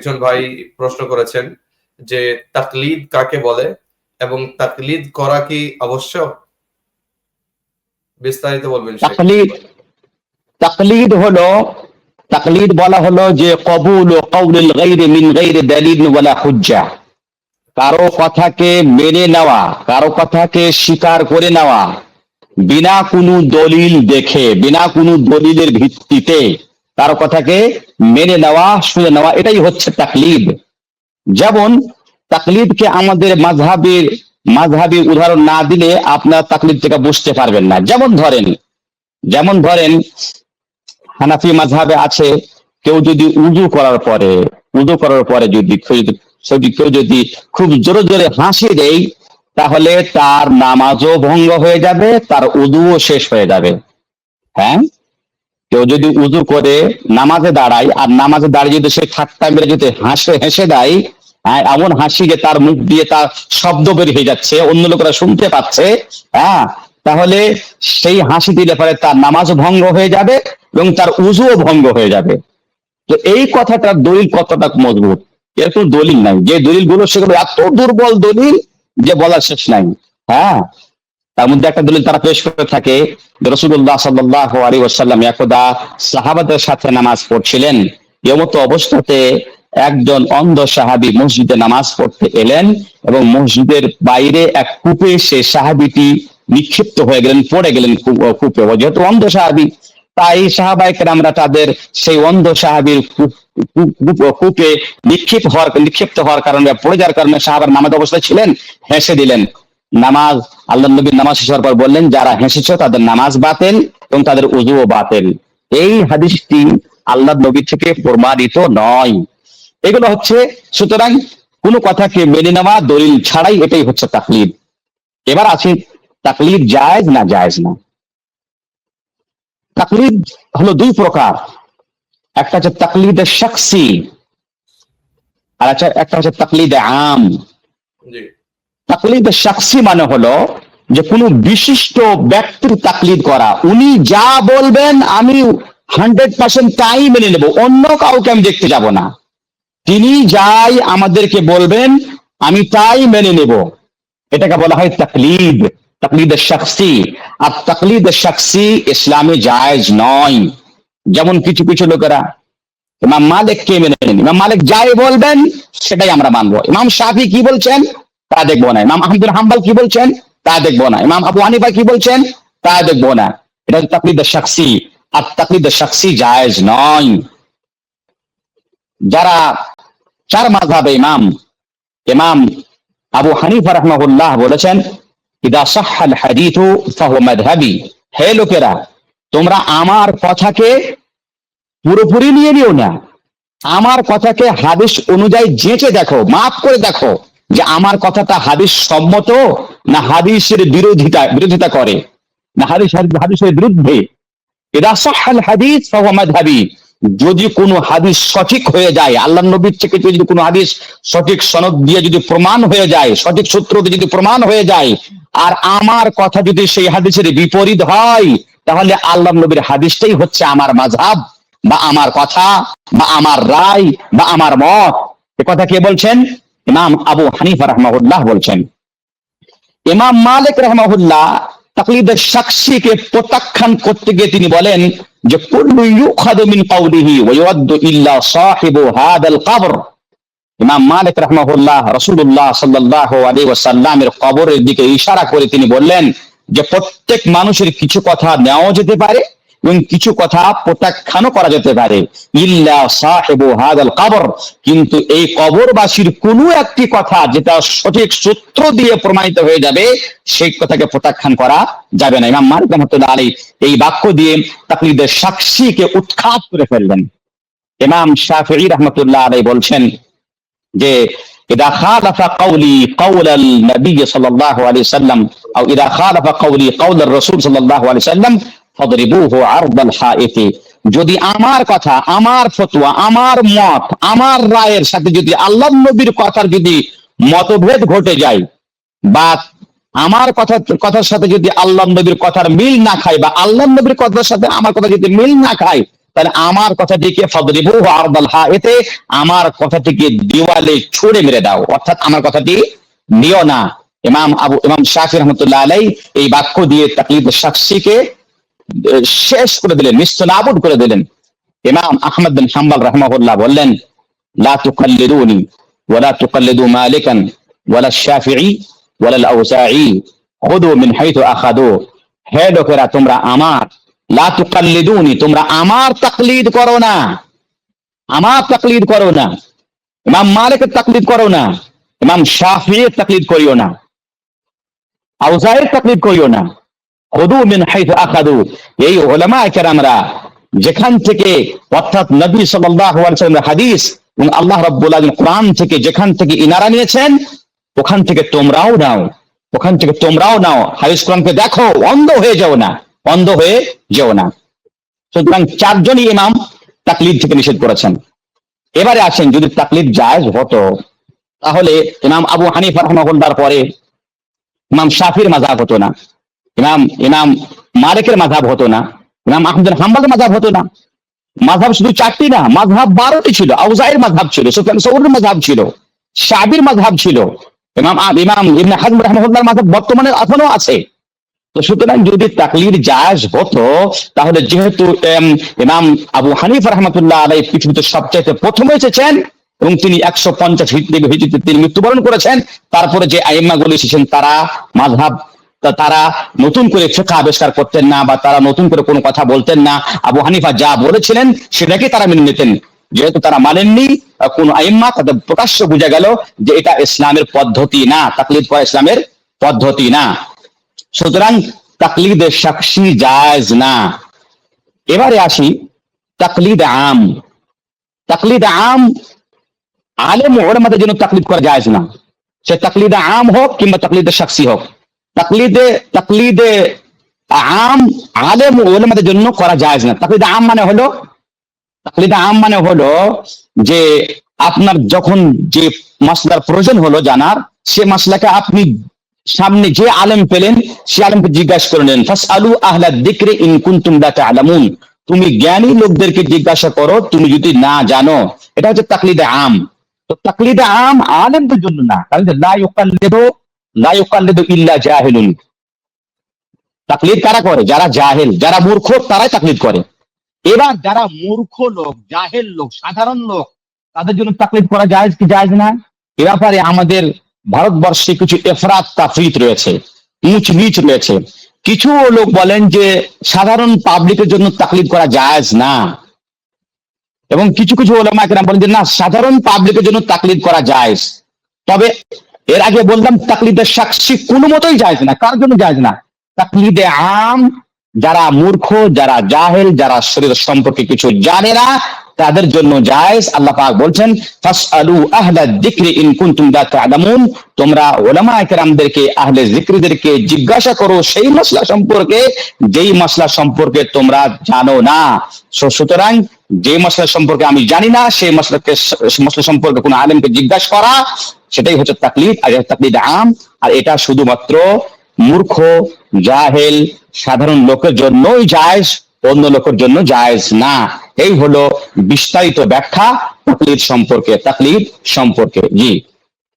একজন ভাই প্রশ্ন করেছেন যে, তাকলিদ কাকে বলে এবং তাকলিদ করা কি আবশ্যক? বিস্তারিত বলবেন তাকলিদ তাকলিদ হলো, তাকলিদ বলা হলো যে, কবুল ও কৌলিল গাইরে মিন গাইরে দালিল ওয়ালা হুজ্জা। কারও কথাকে মেনে নেওয়া, কারও কথাকে স্বীকার করে নেওয়া, বিনা কোনো দলিল দেখে, বিনা কোনো দলিলের ভিত্তিতে কারও কথাকে মেনে নেওয়া, শুনে নেওয়া, এটাই হচ্ছে তাকলিদ। যেমন, তাকলিদকে আমাদের মাঝহাবের মাঝহাবি উদাহরণ না দিলে আপনার তাকলিদ থেকে বুঝতে পারবেন না। যেমন ধরেন যেমন ধরেন, হানাফি মাঝহাবে আছে, কেউ যদি উজু করার পরে, উজু করার পরে যদি কেউ যদি- খুব জোরে জোরে হাসি দেয়, তাহলে তার নামাজও ভঙ্গ হয়ে যাবে, তার উদুও শেষ হয়ে যাবে। হ্যাঁ? কেউ যদি উজু করে নামাজে দাঁড়ায় আর নামাজে দাঁড়িয়ে যদি সে ঠাট্টা মেরে যদি হাসে হেসে দেয় হ্যাঁ, এমন হাসি যে তার মুখ দিয়ে তার শব্দ বের হয়ে যাচ্ছে অন্য লোকেরা শুনতে পাচ্ছে হ্যাঁ তাহলে সেই হাসি দিলে পরে তার নামাজ ভঙ্গ হয়ে যাবে এবং তার উজুও ভঙ্গ হয়ে যাবে। তো এই কথাটার দলিল কতটা মজবুত? এর কোনো দলিল নাই। যে দলিলগুলো সেগুলো এত দুর্বল দলিল যে বলার শেষ নাই। হ্যাঁ তার মধ্যে একটা দলিল তারা পেশ করে থাকে রসুল্লাহ সাল্লাহ আলী ওসাল্লাম একদা সাহাবাদের সাথে নামাজ পড়ছিলেন। এমতো অবস্থাতে একজন অন্ধ সাহাবি মসজিদে নামাজ পড়তে এলেন এবং মসজিদের বাইরে এক কূপে সে সাহাবিটি নিক্ষিপ্ত হয়ে গেলেন, পড়ে গেলেন কূপে যেহেতু অন্ধ সাহাবি, তাই সাহাবাইকে আমরা তাদের সেই অন্ধ সাহাবির কূপ- নিক্ষিপ্ত হওয়ার নিক্ষিপ্ত হওয়ার কারণে, পড়ে যাওয়ার কারণে সাহাবার নামাজ অবস্থায় ছিলেন, হেসে দিলেন। নামাজ আল্লাহ নবীর নামাজ শেষ হওয়ার পর বললেন, যারা হেসেছ তাদের নামাজ বাতিল এবং তাদের উজুও বাতিল। এই হাদিসটি আল্লাহ নবী থেকে প্রমাণিত নয়। এগুলো হচ্ছে, সুতরাং কোনো কথাকে মেনে নেওয়া দলিল ছাড়াই এটাই হচ্ছে তাকলিদ। এবার আছে তাকলিদ জায়েজ না জায়েজ না? তাকলিদ হলো দুই প্রকার। একটা হচ্ছে তাকলিদে শাকসি আর একটা একটা হচ্ছে তাকলিদে আম। তাকলিদ শাকসি মানে হলো যে কোনো বিশিষ্ট ব্যক্তির তাকলিদ করা। উনি যা বলবেন আমি হান্ড্রেড পার্সেন্ট তাই মেনে নেব, অন্য কাউকে আমি দেখতে যাব না। তিনি যাই আমাদেরকে বলবেন, আমি তাই মেনে নেব। এটাকে বলা হয় তাকলিদ তাকলিদ শাকসি আর তাকলিদ শাকসি ইসলামে জায়েজ নয়। যেমন কিছু কিছু লোকেরা, ইমাম মালিক কে মেনে নেন? ইমাম মালিক যাই বলবেন, সেটাই আমরা মানবো। ইমাম শাফি কি বলছেন? তা দেখব না। ইমাম আহমদুল হাম্বাল কি বলছেন? তা দেখব না। ইমাম আবু হানিফা কি বলছেন? তা দেখব না। এটা হচ্ছে তাকলিদ শাকসি আর তাকলিদ শাকসি জায়েজ নয়। যারা চার মাযহাবে ইমাম ইমাম আবু হানিফা রাহমাহুল্লাহ বলেছেন, ইদা সাহাল হাদিথু ফাহুয়া মাযহাবি। হে লোকেরা, তোমরা আমার কথাকে পুরোপুরি নিয়ে নিও না। আমার কথাকে হাদিস অনুযায়ী জেঁচে দেখো, মাফ করে দেখো। যে আমার কথাটা হাদিস সম্মত না হাদিসের বিরোধিতা বিরোধিতা করে? না হাদিস হাদিসের বিরুদ্ধে? যদি কোনো হাদিস সঠিক হয়ে যায় আল্লাহ নবীর থেকে যদি কোনো হাদিস সঠিক সনদ দিয়ে যদি প্রমাণ হয়ে যায়, সঠিক সূত্র দিয়ে যদি প্রমাণ হয়ে যায়, আর আমার কথা যদি সেই হাদিসের বিপরীত হয়, তাহলে আল্লাহ নবীর হাদিসটাই হচ্ছে আমার মাঝহাব বা আমার কথা বা আমার রায় বা আমার মত। এ কথা কে বলছেন? ইমাম আবু হানিফা রহমাহুল্লাহ বলছেন, ইমাম মালিক রহমাহুল্লাহ তাকলিদের সাক্ষীকে প্রত্যাখ্যান করতে গিয়ে তিনি বলেন যে, কুল্লু ইউখাদু মিন কাউলিহি ওয়া ইল্লা সাহিবু হাদাল কবর। ইমাম মালিক রহমাহুল্লাহ রাসূলুল্লাহ সাল্লাল্লাহু আলাইহি ওয়াসাল্লামের কবরের দিকে ইশারা করে তিনি বললেন যে, প্রত্যেক মানুষের কিছু কথা নেওয়া যেতে পারে এবং কিছু কথা প্রত্যাখ্যানও করা যেতে পারে ইল্লা সাহেবু হাদাল কবর কিন্তু এই কবরবাসীর কোনো একটি কথা যেটা সঠিক সূত্র দিয়ে প্রমাণিত হয়ে যাবে সেই কথাকে প্রত্যাখ্যান করা যাবে না ইমাম মালিক রহমতুল্লাহ আলী এই বাক্য দিয়ে তাকলিদের সাক্ষীকে উৎখাত করে ফেললেন ইমাম শাফি রহমতুল্লাহ আলী বলছেন যে إذا خالف قولي قول النبي صلى الله عليه وسلم أو إذا خالف قولي قول الرسول صلى الله عليه وسلم যদি আমার কথা, আমার ফতুয়া, আমার মত, আমার রায়ের সাথে যদি আল্লাহ নবীর কথার যদি মতভেদ ঘটে যায় বা আমার কথা, কথার সাথে যদি আল্লাহ নবীর কথার মিল না খায় বা আল্লাহ নবীর কথার সাথে আমার কথা যদি মিল না খায়, তাহলে আমার কথাটিকে ফদরিবু আরদাল হা এতে আমার কথাটিকে দেওয়ালে ছুড়ে মেরে দাও। অর্থাৎ আমার কথাটি নিও না। ইমাম আবু, ইমাম শাফি রহমতুল্লাহ আলাই এই বাক্য দিয়ে তাকলিদ সাক্ষীকে শেষ করে দিলেন নিস্তনাবুদ করে দিলেন। ইমাম আহমদ বিন হাম্বাল রহমাহুল্লাহ বললেন, লা তুকাল্লিদুনি ওয়ালা তুকাল্লিদু মালিকান ওয়ালা শাফিঈ ওয়ালা আল-আউজাঈ খুদু মিন হাইথু আখাদু হে লোকেরা, তোমরা আমার, লা তুকাল্লিদুনি, তোমরা আমার তাকলিদ করো না। আমার তাকলিদ করো না। ইমাম মালিকের তাকলিদ করো না। ইমাম শাফিঈর তাকলিদ করিও না। আউজাইয়ের তাকলিদ করিও না। খুদু মিন হাইথু আখাদু। এই ওলামা কেরামরা যেখান থেকে, অর্থাৎ নবী সাল্লাল্লাহু আলাইহি ওয়াসাল্লামের হাদিস এবং আল্লাহ রাব্বুল আলামিন কোরআন থেকে যেখান থেকে ইনারা নিয়েছেন, ওখান থেকে তোমরাও নাও। ওখান থেকে তোমরাও নাও। হাদিস কোরআনকে দেখো, অন্ধ হয়ে যাও না। অন্ধ হয়ে যেও না। সুতরাং চারজনই ইমাম তাকলিদ থেকে নিষেধ করেছেন। এবারে আসেন, যদি তাকলিদ জায়েজ হতো, তাহলে ইমাম আবু হানিফা রহমাহুল্লাহর পরে ইমাম শাফির মাযহাব হতো না। ইমাম ইমাম মালিকের মাযহাব হতো না। ইমাম আহমদ হাম্বালের মাযহাব হতো না। মাযহাব শুধু চারটি না মাযহাব বারোটি ছিল। আউজাইর মাযহাব ছিল সৌরের মাযহাব ছিল, শাবির মাযহাব ছিল। ইমাম ইমাম হাজম মাযহাব বর্তমানে এখনও আছে। তো সুতরাং যদি তাকলির জায়েজ হতো, তাহলে যেহেতু ইমাম আবু হানিফ রহমতুল্লাহ আলাই পৃথিবীতে সবচাইতে প্রথম এসেছেন এবং তিনি একশো পঞ্চাশ হিজরিতে তিনি মৃত্যুবরণ করেছেন, তারপরে যে আইম্মাগুলো এসেছেন, তারা মাঝহাব তা তারা নতুন করে ফেকা আবিষ্কার করতেন না বা তারা নতুন করে কোনো কথা বলতেন না। আবু হানিফা যা বলেছিলেন সেটাকে তারা মেনে নিতেন। যেহেতু তারা মানেননি কোন আইম্মা তাদের প্রকাশ্য বোঝা গেল যে এটা ইসলামের পদ্ধতি না, তাকলিদ করা ইসলামের পদ্ধতি না। সুতরাং তাকলিদ সাক্ষী জায়েজ না। এবারে আসি তাকলিদ আম। তাকলিদ আম, আলেম মধ্যে যেন তাকলিদ করা যায় না। সে তাকলিদ আম হোক কিংবা তাকলিদ সাক্ষী হোক। তাকলিদে তাকলিদে আম, আলেম ওলামাদের জন্য করা জায়েজ না। তাকলিদ আম মানে হলো, তাকলিদ আম মানে হলো যে আপনার যখন যে মাসলার প্রয়োজন হলো জানার, সে মাসলাকে আপনি সামনে যে আলেম পেলেন, সে আলেমকে জিজ্ঞাসা করে নেন ফাস আলু আহলা দিক্রে ইন কুনতুম লা তা'লামুন? তুমি জ্ঞানী লোকদেরকে জিজ্ঞাসা করো, তুমি যদি না জানো। এটা হচ্ছে তাকলিদে আম। তো তাকলিদে আম আলেমদের জন্য না। যে লা ইউকাল্লিদু তাকলিদ কারা করে? যারা জাহেল, যারা মূর্খ, তারাই তাকলিদ করে। এবার যারা মূর্খ লোক, জাহেল লোক, সাধারণ লোক, তাদের জন্য তাকলিদ করা জায়েজ কি জায়েজ না? এ ব্যাপারে আমাদের ভারতবর্ষে কিছু এফরাত তাফরিত রয়েছে, উঁচ নিচ রয়েছে। কিছু লোক বলেন যে, সাধারণ পাবলিকের জন্য তাকলিদ করা জায়েজ না। এবং কিছু কিছু ওলামা কেরাম বলেন যে, না, সাধারণ পাবলিকের জন্য তাকলিদ করা জায়েজ। তবে এর আগে বললাম তাকলিদের সাক্ষী কোনো মতোই জায়েজ না। কার জন্য জায়েজ না? তাকলিদে আম, যারা মূর্খ, যারা জাহেল, যারা শরীর সম্পর্কে কিছু জানে না, তাদের জন্য জায়েজ। আল্লাহ পাক বলছেন, ফাসআলু আহলা যিকরি ইন কুনতুম লা তা'লামুন। তোমরা উলামা কেরামদেরকে, আহলে যিকরিদেরকে জিজ্ঞাসা করো সেই মশলা সম্পর্কে, যেই মশলা সম্পর্কে তোমরা জানো না। সুতরাং যে মশলা সম্পর্কে আমি জানি না, সেই মশলাকে, মশলা সম্পর্কে কোনো আলেমকে জিজ্ঞাসা করা সেটাই হচ্ছে তাকলিদ আর তাকলিদ আম। আর এটা শুধুমাত্র মূর্খ, জাহেল, সাধারণ লোকের জন্যই জায়জ, অন্য লোকের জন্য জায়জ না। এই হলো বিস্তারিত ব্যাখ্যা তাকলিদ সম্পর্কে তাকলিদ সম্পর্কে। জি।